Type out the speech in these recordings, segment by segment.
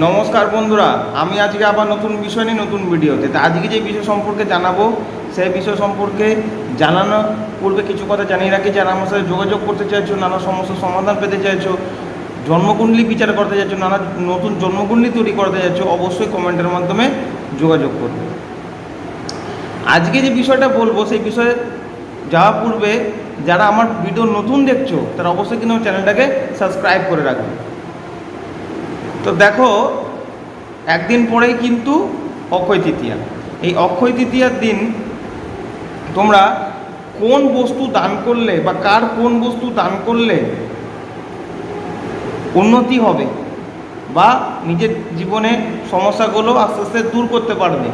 নমস্কার বন্ধুরা, আমি আজকে আবার নতুন বিষয় নিয়ে নতুন ভিডিওতে। তা আজকে যে বিষয় সম্পর্কে জানাব, সেই বিষয় সম্পর্কে জানানো পূর্বে কিছু কথা জানিয়ে রাখি। যারা আমার সাথে যোগাযোগ করতে চাইছো, নানা সমস্যার সমাধান পেতে চাইছো, জন্মকুণ্ডলী বিচার করতে চাইছো, নানা নতুন জন্মকুণ্ডলী তৈরি করতে চাইছো, অবশ্যই কমেন্টের মাধ্যমে যোগাযোগ করবে। আজকে যে বিষয়টা বলব, সেই বিষয়ে যাওয়া পূর্বে, যারা আমার ভিডিও নতুন দেখছ, তারা অবশ্যই কিন্তু চ্যানেলটাকে সাবস্ক্রাইব করে রাখবে। তো দেখো, একদিন পরেই কিন্তু অক্ষয় তৃতীয়া। এই অক্ষয় তৃতীয়ার দিন তোমরা কোন বস্তু দান করলে বা কার কোন বস্তু দান করলে উন্নতি হবে বা নিজের জীবনে সমস্যাগুলো আস্তে আস্তে দূর করতে পারবে?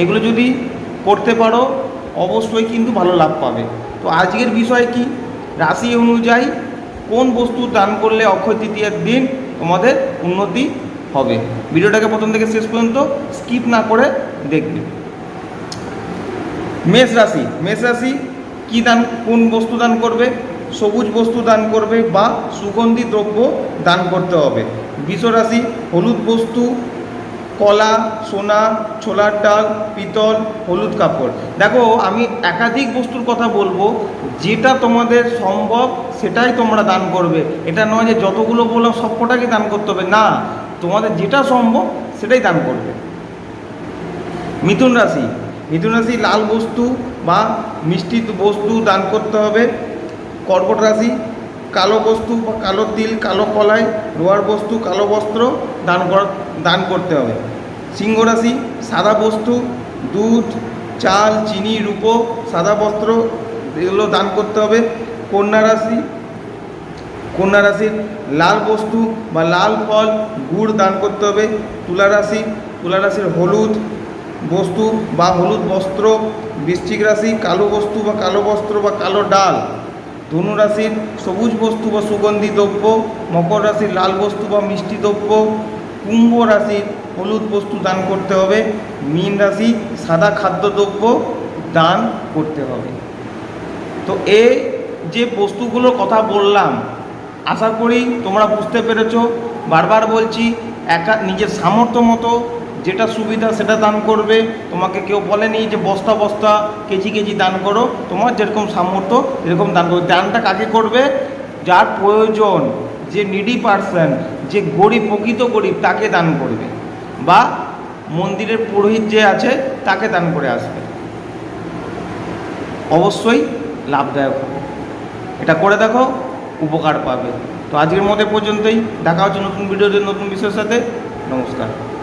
এগুলো যদি করতে পারো, অবশ্যই কিন্তু ভালো লাভ পাবে। তো আজকের বিষয় কি? রাশি অনুযায়ী কোন বস্তু দান করলে অক্ষয় তৃতীয়ার দিন তোমাদের উন্নতি হবে। ভিডিওটাকে প্রথম থেকে শেষ পর্যন্ত স্কিপ না করে দেখবে। মেষ রাশি। মেষ রাশি কী দান, কোন বস্তু দান করবে? সবুজ বস্তু দান করবে বা সুগন্ধি দ্রব্য দান করতে হবে। বিষরাশি হলুদ বস্তু কলা, সোনা, ছোলার ডাল, পিতল, হলুদ কাপড়। দেখো, আমি একাধিক বস্তুর কথা বলব, যেটা তোমাদের সম্ভব সেটাই তোমরা দান করবে। এটা নয় যে যতগুলো বললাম সবকটাকে দান করতে হবে, না। তোমাদের যেটা সম্ভব সেটাই দান করবে। মিথুন রাশি। মিথুন রাশি লাল বস্তু বা মিষ্টি বস্তু দান করতে হবে। কর্কট রাশি কালো বস্তু বা কালো তিল, কালো কলাই, লোহার বস্তু, কালো বস্ত্র দান দান করতে হবে। সিংহ রাশি, সাদা বস্তু, দুধ, চাল, চিনি, রূপো, সাদা বস্ত্র, এগুলো দান করতে হবে। কন্যা রাশি, কন্যা রাশির লাল বস্তু বা লাল ফল, গুড় দান করতে হবে। তুলা রাশি, তুলা রাশির হলুদ বস্তু বা হলুদ বস্ত্র। বৃশ্চিক রাশি, কালো বস্তু বা কালো বস্ত্র বা কালো ডাল। ধনু রাশির সবুজ বস্তু বা সুগন্ধি দ্রব্য, মকর রাশির লাল বস্তু বা মিষ্টি দ্রব্য, কুম্ভ রাশির হলুদ বস্তু দান করতে হবে, মীন রাশি সাদা খাদ্যদ্রব্য দান করতে হবে। তো এই যে বস্তুগুলোর কথা বললাম, আশা করি তোমরা বুঝতে পেরেছ। বারবার বলছি একা নিজের সামর্থ্য মতো যেটা সুবিধা সেটা দান করবে। তোমাকে কেউ বলেনি যে বস্তা বস্তা, কেজি কেজি দান করো। তোমার যেরকম সামর্থ্য, এরকম দান করবে দানটা কাকে করবে? যার প্রয়োজন, যে নিডি পার্সন যে গরিব, প্রকৃত গরিব, তাকে দান করবে। বা মন্দিরের পুরোহিত যে আছে, তাকে দান করে আসবে। অবশ্যই লাভদায়ক হবে। এটা করে দেখো, উপকার পাবে। তো আজকের মধ্যে পর্যন্তই। দেখা হচ্ছে নতুন ভিডিওতে, নতুন বিষয়ের সাথে। নমস্কার।